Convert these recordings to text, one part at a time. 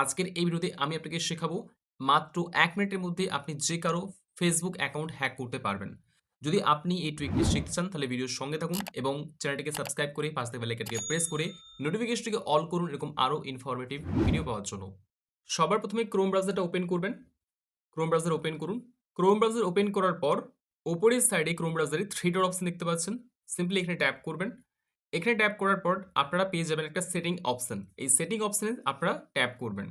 আজকের এই ভিডিওতে আমি আপনাকে শেখাবো মাত্র এক মিনিটের মধ্যে আপনি যে কারও ফেসবুক অ্যাকাউন্ট হ্যাক করতে পারবেন। যদি আপনি এই ট্রিকটি শিখতে চান, তাহলে ভিডিওর সঙ্গে থাকুন এবং চ্যানেলটিকে সাবস্ক্রাইব করে পাশ থেকে বেলাইকনকে প্রেস করে নোটিফিকেশনটিকে অল করুন এরকম আরও ইনফরমেটিভ ভিডিও পাওয়ার জন্য। সবার প্রথমে ক্রোম ব্রাউজারটা ওপেন করবেন। ক্রোম ব্রাউজার ওপেন করুন। ক্রোম ব্রাউজার ওপেন করার পর ওপরের সাইডে ক্রোম ব্রাউজারে থ্রি ডট অপশন দেখতে পাচ্ছেন। সিম্পলি এখানে ট্যাপ করবেন। এখানে ট্যাপ করার পর আপনারা পেয়ে যাবেন একটা সেটিং অপশান এই সেটিং অপশানে আপনারা ট্যাপ করবেন।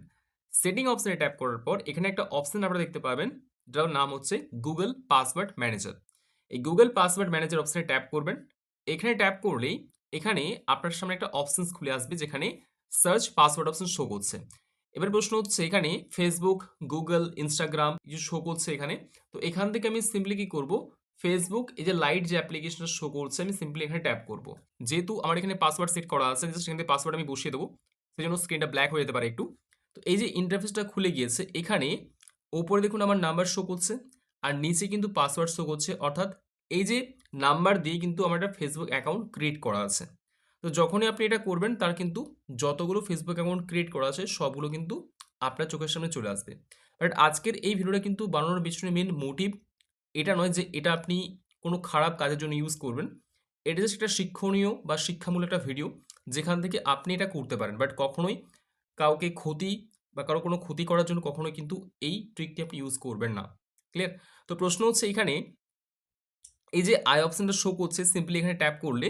সেটিং অপশানে ট্যাপ করার পর এখানে একটা অপশন আপনারা দেখতে পাবেন, যার নাম হচ্ছে গুগল পাসওয়ার্ড ম্যানেজার এই গুগল পাসওয়ার্ড ম্যানেজার অপশানে ট্যাপ করবেন। এখানে ট্যাপ করলেই এখানে আপনার সামনে একটা অপশানস খুলে আসবে, যেখানে সার্চ পাসওয়ার্ড অপশন শো করছে। এবার প্রশ্ন হচ্ছে এখানে ফেসবুক গুগল ইনস্টাগ্রাম কিছু শো করছে এখানে। তো এখান থেকে আমি সিম্পলি কি করব? ফেসবুক এই যে লাইট যে অ্যাপ্লিকেশনটা শো করছে, আমি সিম্পলি এখানে ট্যাপ করব। যেহেতু আমার এখানে পাসওয়ার্ড সেট করা আছে জাস্ট থেকে পাসওয়ার্ড আমি বসিয়ে দেবো সেই জন্য স্ক্রিনটা ব্ল্যাক হয়ে যেতে পারে একটু। তো এই যে ইন্টারফেসটা খুলে গিয়েছে, এখানে ওপরে দেখুন আমার নাম্বার শো করছে, আর নিচে কিন্তু পাসওয়ার্ড শো করছে, অর্থাৎ এই যে নাম্বার দিয়ে কিন্তু আমার একটা ফেসবুক অ্যাকাউন্ট ক্রিয়েট করা আছে। তো যখনই আপনি এটা করবেন, তার কিন্তু যতগুলো ফেসবুক অ্যাকাউন্ট ক্রিয়েট করা আছে, সবগুলো কিন্তু আপনার চোখের সামনে চলে আসবে। বাট আজকের এই ভিডিওটা কিন্তু বানানোর পিছনে মেন মোটিভ এটা নয় যে এটা আপনি কোনো খারাপ কাজের জন্য ইউজ করবেন। এটা জাস্ট একটা শিক্ষণীয় বা শিক্ষামূলক একটা ভিডিও যেখান থেকে আপনি এটা করতে পারেন। বাট কখনোই কাউকে ক্ষতি বা কারও কোনো ক্ষতি করার জন্য কখনোই কিন্তু এই ট্রিকটি আপনি ইউজ করবেন না। ক্লিয়ার তো প্রশ্ন হচ্ছে এখানে এই যে আই অপশনটা শো করছে সিম্পলি এখানে ট্যাপ করলে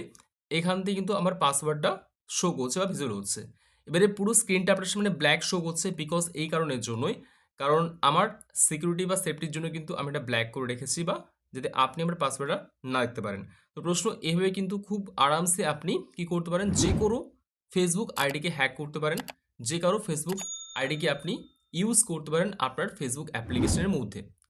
এখান থেকে কিন্তু আমার পাসওয়ার্ডটা শো করছে বা ভিজুয়াল হচ্ছে। এবারে পুরো স্ক্রিনটা আপনার সামনে ব্ল্যাক শো করছে বিকজ এই কারণের জন্যই কারণ আমার সিকিউরিটি বা সেফটির জন্য কিন্তু আমি এটা ব্ল্যাক করে রেখেছি বা যাতে আপনি আমার পাসওয়ার্ডটা না দেখতে পারেন। তো প্রশ্ন এভাবে কিন্তু খুব আরামসে আপনি কি করতে পারেন? যে কোনো ফেসবুক আইডিকে হ্যাক করতে পারেন। যে কারও ফেসবুক আইডিকে আপনি ইউজ করতে পারেন আপনার ফেসবুক অ্যাপ্লিকেশনের মধ্যে।